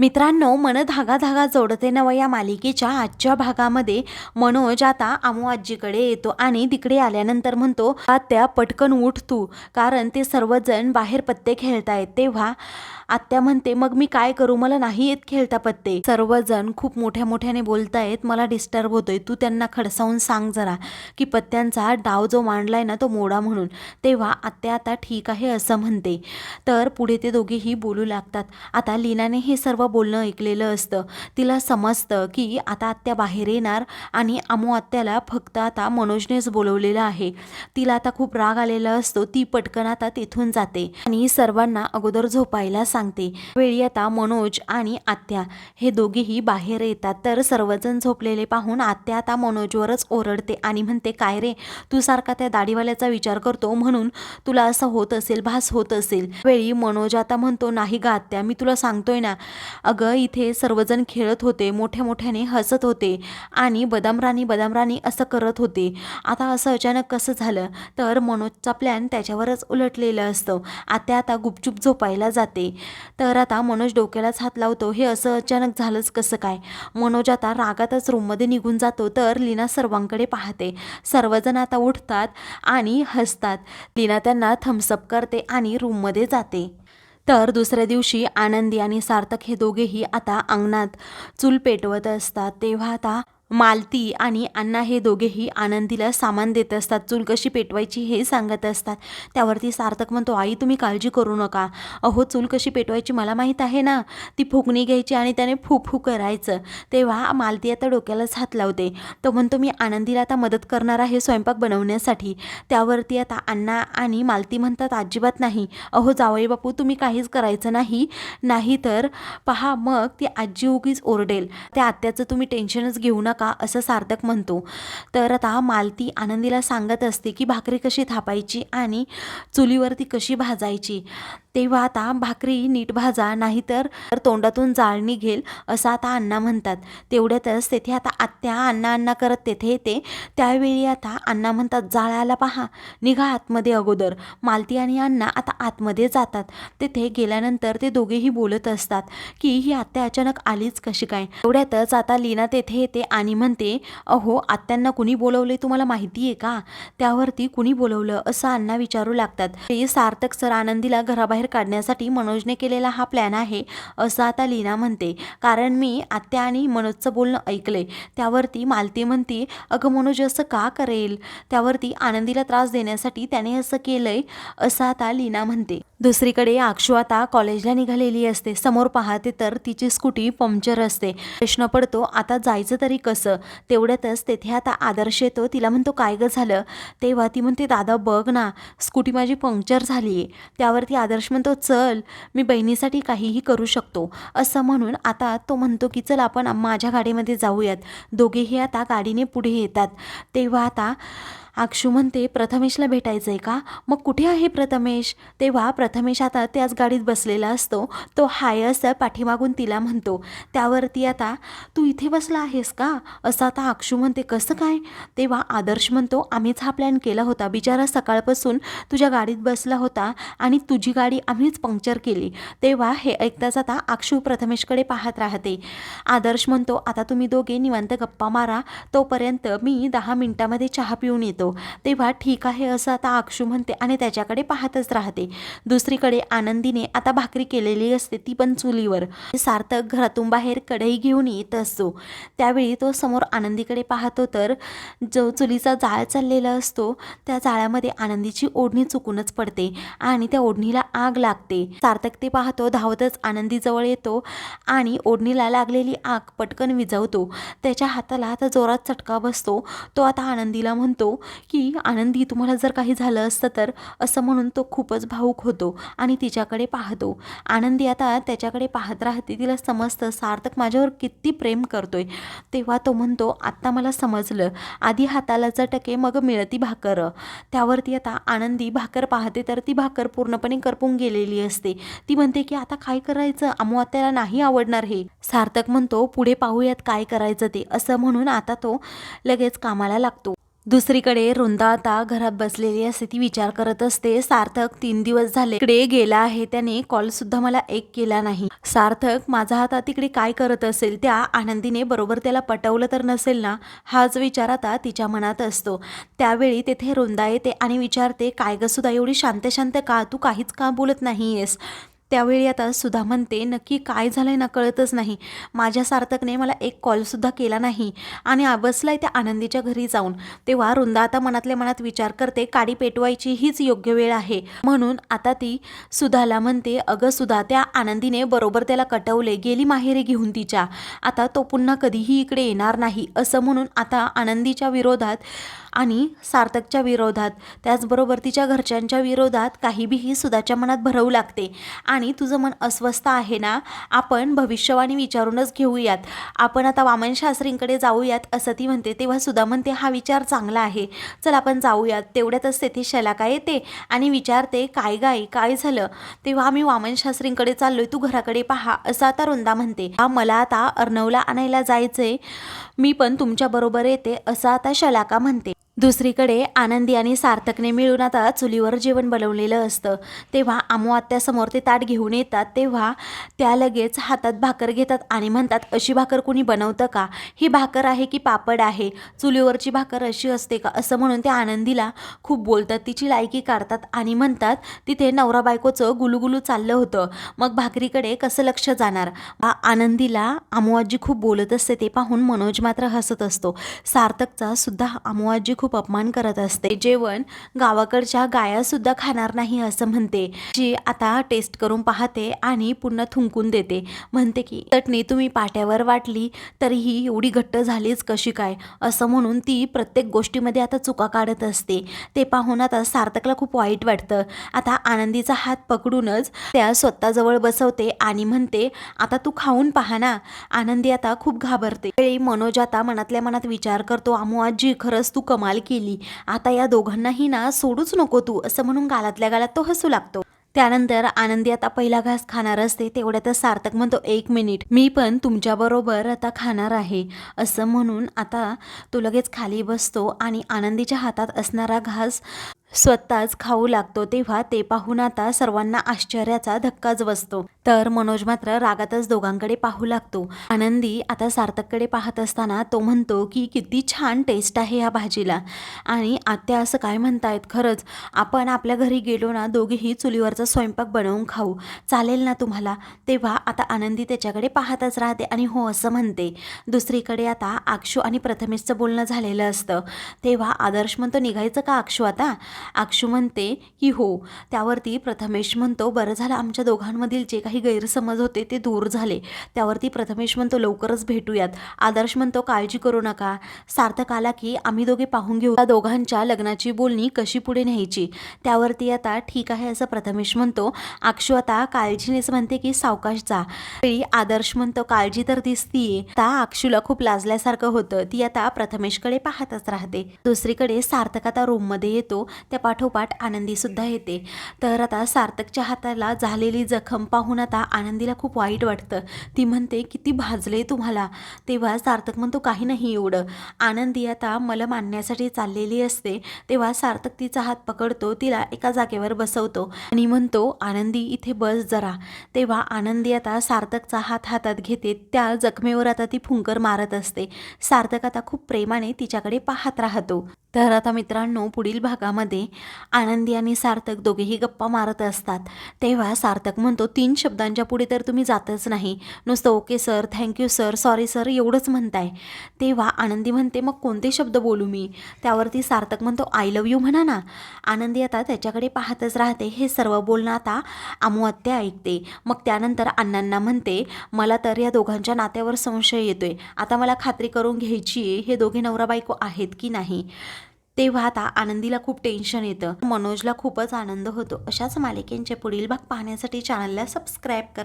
मित्रांनो मन धागा धागा जोडते नव या मालिकेच्या आजच्या भागामध्ये. मनोज आता आमू आजीकडे येतो आणि तिकडे आल्यानंतर म्हणतो आत्या पटकन उठ तू. कारण ते सर्वजण बाहेर पत्ते खेळतायत. तेव्हा आत्या म्हणते मग मी काय करू? मला नाही येत खेळता पत्ते. सर्वजण खूप मोठ्या मोठ्याने बोलतायत मला डिस्टर्ब होतोय. तू त्यांना खडसावून सांग जरा की पत्त्यांचा डाव जो मांडलाय ना तो मोडा म्हणून. तेव्हा आत्या आता ठीक आहे असं म्हणते. तर पुढे ते दोघेही बोलू लागतात. आता लीनाने हे सर्व बोलणं ऐकलेलं असतं. तिला समजतं की आता आत्या बाहेर येणार आणि आमू आत्याला फक्त आता मनोजनेच बोलवलेलं आहे. तिला आता खूप राग आलेला असतो. ती पटकन आता तिथून जाते आणि सर्वांना अगोदर झोपायला सांगते. वेळी आता मनोज आणि आत्या हे दोघेही बाहेर येतात. तर सर्वजण झोपलेले पाहून आत्या आता मनोजवरच ओरडते आणि म्हणते काय रे तू सारखा त्या दाढीवाल्याचा विचार करतो म्हणून तुला असं होत असेल भास होत असेल. वेळी मनोज आता म्हणतो नाही गा आत्या मी तुला सांगतोय ना अगं इथे सर्वजण खेळत होते मोठ्या मोठ्याने हसत होते आणि बदाम राणी बदाम राणी असं करत होते. आता असं अचानक कसं झालं? तर मनोजचा प्लॅन त्याच्यावरच उलटलेलं असतं. आत्या आता गुपचूप झोपायला जाते. तर आता मनोज डोक्यालाच हात लावतो. हे असं अचानक झालंच कसं काय? मनोज आता रागातच रूममध्ये निघून जातो तर लीना सर्वांकडे पाहते. सर्वजण आता उठतात आणि हसतात. लीना त्यांना थम्सअप करते आणि रूममध्ये जाते. तर दुसऱ्या दिवशी आनंदी आणि सार्थक हे दोघेही आता अंगणात चूल पेटवत असतात. तेव्हा आता मालती आणि अण्णा हे दोघेही आनंदीला सामान देत असतात. चूल कशी पेटवायची हे सांगत असतात. त्यावरती सार्थक म्हणतो आई तुम्ही काळजी करू नका. अहो चूल कशी पेटवायची मला माहीत आहे ना? ती फुकणी घ्यायची आणि त्याने फुफू करायचं. तेव्हा मालती आता डोक्यालाच हात लावते. तो म्हणतो मी आनंदीला आता मदत करणार आहे स्वयंपाक बनवण्यासाठी. त्यावरती आता अण्णा आणि मालती म्हणतात अजिबात नाही. अहो जावई बापू तुम्ही काहीच करायचं नाही. नाही तर पहा मग ती आजी उगीच ओरडेल. त्या आत्याचं तुम्ही टेन्शनच घेऊ नका. का असं सार्थक म्हणतो. तर आता मालती आनंदीला सांगत असते की भाकरी कशी थापायची आणि चुलीवरती कशी भाजायची. तेव्हा आता भाकरी नीट भाजा नाहीतर तोंडातून जाळ निघेल असं आता अण्णा म्हणतात. तेवढ्यातच तेथे आता आत्या अण्णा अण्णा करत तेथे येते. त्यावेळी आता अण्णा म्हणतात जाळाला पहा. निघा आतमध्ये अगोदर. मालती आणि अण्णा आता आतमध्ये जातात. तेथे गेल्यानंतर ते दोघेही बोलत असतात की ही आत्या अचानक आलीच कशी काय? तेवढ्यातच आता लीना तेथे येते आणि म्हणते अहो आत्यांना कुणी बोलवले तुम्हाला माहिती आहे का? त्यावरती कुणी बोलवलं? असं अण्णा विचारू लागतात. ते सार्थक सर आनंदीला घराबाहेर बाहेर काढण्यासाठी मनोजने केलेला हा प्लॅन आहे असं आता लीना म्हणते. कारण मी आत्या आणि मनोजचं बोलणं ऐकलंय. त्यावरती मालती म्हणते अगं मनोज असं का करेल? त्यावरती आनंदीला त्रास देण्यासाठी त्याने असं केलंय असं आता लीना म्हणते. दुसरीकडे अक्षू आता कॉलेजला निघालेली असते. समोर पाहते तर तिची स्कूटी पंक्चर असते. प्रश्न पडतो आता जायचं तरी कसं? तेवढ्यातच तेथे आता आदर्श येतो. तिला म्हणतो काय गं झालं? तेव्हा ती म्हणते दादा बघ ना स्कूटी माझी पंक्चर झाली आहे त्यावरती आदर्श म्हणतो चल मी बहिणीसाठी काहीही करू शकतो. असं म्हणून आता तो म्हणतो की चल आपण माझ्या गाडीमध्ये जाऊयात. दोघेही आता गाडीने पुढे येतात. तेव्हा आता अक्षू म्हणते प्रथमेशला भेटायचं आहे का? मग कुठे आहे प्रथमेश? तेव्हा प्रथमेश आता त्याच गाडीत बसलेला असतो. तो हाय असं पाठीमागून तिला म्हणतो. त्यावरती आता तू इथे बसला आहेस का? असं आता अक्षू म्हणते कसं काय? तेव्हा आदर्श म्हणतो आम्हीच हा प्लॅन केला होता. बिचारा सकाळपासून तुझ्या गाडीत बसला होता आणि तुझी गाडी आम्हीच पंक्चर केली. तेव्हा हे ऐकताच आता अक्षू प्रथमेशकडे पाहत राहते. आदर्श म्हणतो आता तुम्ही दोघे निवांत गप्पा मारा. तोपर्यंत मी दहा मिनिटामध्ये चहा पिऊन येतो. तेव्हा ठीक आहे असं आता अक्षू म्हणते आणि त्याच्याकडे पाहतच राहते. दुसरीकडे आनंदीने आता भाकरी केलेली असते ती पण चुलीवर. सार्थक घरातून बाहेर कढई घेऊन येत असतो. त्यावेळी तो समोर आनंदीकडे पाहतो तर जो चुलीचा जाळ चाललेला असतो त्या जाळ्यामध्ये आनंदीची ओढणी चुकूनच पडते आणि त्या ओढणीला आग लागते. सार्थक ते पाहतो धावतच आनंदीजवळ येतो आणि ओढणीला लागलेली आग पटकन विझवतो. त्याच्या हाताला आता जोरात चटका बसतो. तो आता आनंदीला म्हणतो की आनंदी तुम्हाला जर काही झालं असतं तर असं म्हणून तो खूपच भाऊक होतो आणि तिच्याकडे पाहतो. आनंदी आता त्याच्याकडे पाहत राहते. तिला समजतं सार्थक माझ्यावर किती प्रेम करतोय. तेव्हा तो म्हणतो आत्ता मला समजलं. आधी हाताला चटके मग मिळती भाकर. त्यावरती आता आनंदी भाकर पाहते तर ती भाकर पूर्णपणे करपून गेलेली असते. ती म्हणते की आता काय करायचं? अमू आत्याला नाही आवडणार हे. सार्थक म्हणतो पुढे पाहूयात काय करायचं ते. असं म्हणून आता तो लगेच कामाला लागतो. दुसरीकडे वृंदा आता घरात बसलेली असते ती विचार करत असते सार्थक तीन दिवस झाले इकडे गेला आहे त्याने कॉल सुद्धा मला एक केला नाही. सार्थक माझा हात तिकडे काय करत असेल त्या आनंदीने बरोबर त्याला पटवलं तर नसेल ना? हाच विचार आता तिच्या मनात असतो. त्यावेळी तेथे वृंदा येते आणि विचारते काय ग सुद्धा एवढी शांत शांत का? तू काहीच का बोलत नाहीयेस? त्यावेळी आता सुधा म्हणते नक्की काय झालंय ना कळतच नाही. माझ्या सार्थकने मला एक कॉलसुद्धा केला नाही आणि बसलाय त्या आनंदीच्या घरी जाऊन. तेव्हा रुंदा आता मनातल्या मनात विचार करते काडी पेटवायची हीच योग्य वेळ आहे. म्हणून आता ती सुधाला म्हणते अगं सुधा त्या आनंदीने बरोबर त्याला कटवले गेली माहेरी घेऊन तिच्या. आता तो पुन्हा कधीही इकडे येणार नाही. असं म्हणून आता आनंदीच्या विरोधात आणि सार्थकच्या विरोधात त्याचबरोबर तिच्या घरच्यांच्या विरोधात काही बीही सुधाच्या मनात भरवू लागते. आणि तुझं मन अस्वस्थ आहे ना? आपण भविष्यवाणी विचारूनच घेऊयात. आपण आता वामन शास्त्रींकडे जाऊयात असं ती म्हणते. तेव्हा सुधा म्हणते हा विचार चांगला आहे. चल आपण जाऊयात. तेवढ्यातच तेथे शलाका येते आणि विचारते काय गाय काय झालं? तेव्हा आम्ही वामन शास्त्रींकडे चाललोय. तू घराकडे पहा असं आता रुंदा म्हणते. "हा, मला आता अर्णवला आणायला जायचंय. मी पण तुमच्या बरोबर येते असं आता शलाका म्हणते. दुसरीकडे आनंदी आणि सार्थकने मिळून आता चुलीवर जेवण बनवलेलं असतं. तेव्हा आमू आत्यासमोर ते ताट घेऊन येतात. तेव्हा त्या लगेच हातात भाकर घेतात आणि म्हणतात अशी भाकर कुणी बनवतं का? ही भाकर आहे की पापड आहे? चुलीवरची भाकर अशी असते का? असं म्हणून ते आनंदीला खूप बोलतात. तिची लायकी काढतात आणि म्हणतात तिथे नवरा बायकोचं गुलुगुलू चाललं होतं. मग भाकरीकडे कसं लक्ष जाणार? आनंदीला आमोआजी खूप बोलत असते. ते पाहून मनोज मात्र हसत असतो. सार्थकचा सुद्धा आमोआजी खूप खूप अपमान करत असते. जेवण गावाकडच्या गाया सुद्धा खाणार नाही असं म्हणते. जी आता टेस्ट करून पाहते आणि पुन्हा थुंकून देते. म्हणते की चटणी तुम्ही पाट्यावर वाटली तरीही एवढी घट्ट झालीच कशी काय? असं म्हणून ती प्रत्येक गोष्टीमध्ये आता चुका काढत असते. ते पाहून आता सार्थकला खूप वाईट वाटतं. आता आनंदीचा हात पकडूनच त्या स्वतःजवळ बसवते आणि म्हणते आता तू खाऊन पहा ना. आनंदी आता खूप घाबरते. वेळी मनोज आता मनातल्या मनात विचार करतो आमू आजी खरंच तू कमाल केली. आता या दोघांनाही ना सोडूच नको तू असं म्हणून गालातल्या गालात तो हसू लागतो. त्यानंतर आनंदी आता पहिला घास खाणार असते तेवढ्यातच सार्थक म्हणतो एक मिनिट मी पण तुमच्याबरोबर आता खाणार आहे. असं म्हणून आता तो लगेच खाली बसतो आणि आनंदीच्या हातात असणारा घास स्वतःच खाऊ लागतो तेव्हा ते पाहून आता सर्वांना आश्चर्याचा धक्काच बसतो. तर मनोज मात्र रागातच दोघांकडे पाहू लागतो. आनंदी आता सार्थककडे पाहत असताना तो म्हणतो की किती छान टेस्ट आहे या भाजीला. आणि आत्या असं काय म्हणतायत? खरंच आपण आपल्या घरी गेलो ना दोघेही चुलीवरचा स्वयंपाक बनवून खाऊ. चालेल ना तुम्हाला? तेव्हा आता आनंदी त्याच्याकडे पाहतच राहते आणि हो असं म्हणते. दुसरीकडे आता आक्षू आणि प्रथमेशचं बोलणं झालेलं असतं. तेव्हा आदर्श म्हणतो निघायचं का आक्षू आता? अक्षू म्हणते की हो त्यावरती प्रथमेश म्हणतो बरं झालं आमच्या दोघांमधील जे काही गैरसमज होते ते दूर झाले. त्यावरती प्रथमेश म्हणतो लवकरच भेटूयात. आदर्श म्हणतो काळजी करू नका. सार्थक आला की आम्ही दोघे पाहून घेऊ. त्या दोघांच्या लग्नाची बोलणी कशी पुढे न्यायची? त्यावरती आता ठीक आहे असं प्रथमेश म्हणतो. अक्षू आता काळजीनेच म्हणते की सावकाश जा. वेळी आदर्श म्हणतो काळजी तर दिसतीये. आता अक्षूला खूप लाजल्यासारखं होतं. ती आता प्रथमेशकडे पाहतच राहते. दुसरीकडे सार्थक आता रूममध्ये येतो. त्या पाठोपाठ आनंदी सुद्धा येते. तर आता सार्थकच्या हाताला झालेली जखम पाहून आता आनंदीला खूप वाईट वाटतं. ती म्हणते किती भाजले तुम्हाला. तेव्हा सार्थक म्हणतो काही नाही एवढं. आनंदी आता मला मानण्यासाठी चाललेली असते. तेव्हा सार्थक तिचा हात पकडतो तिला एका जागेवर बसवतो आणि म्हणतो आनंदी इथे बस जरा. तेव्हा आनंदी आता सार्थकचा हात हातात घेते. त्या जखमेवर आता ती फुंकर मारत असते. सार्थक आता खूप प्रेमाने तिच्याकडे पाहत राहतो. तर आता मित्रांनो पुढील भागामध्ये आनंदी आणि सार्थक दोघेही गप्पा मारत असतात. तेव्हा सार्थक म्हणतो तीन शब्दांच्या पुढे तर तुम्ही जातच नाही. नुसतं okay sir thank you sir sorry sir एवढंच म्हणताय. तेव्हा आनंदी म्हणते मग कोणते शब्द बोलू मी? त्यावरती सार्थक म्हणतो आय लव यू म्हणा ना. आनंदी आता त्याच्याकडे पाहतच राहते. हे सर्व बोलणं आता आत्या ऐकते. मग त्यानंतर अण्णांना म्हणते मला तर या दोघांच्या नात्यावर संशय येतोय. आता मला खात्री करून घ्यायची आहे हे दोघे नवरा बायको आहेत की नाही? तेव्हा आता आनंदीला खूप टेन्शन येतं. मनोजला खूपच आनंद होतो. अशाच मालिकेंचे पुढील भाग पाहण्यासाठी चॅनलला सबस्क्राईब करा.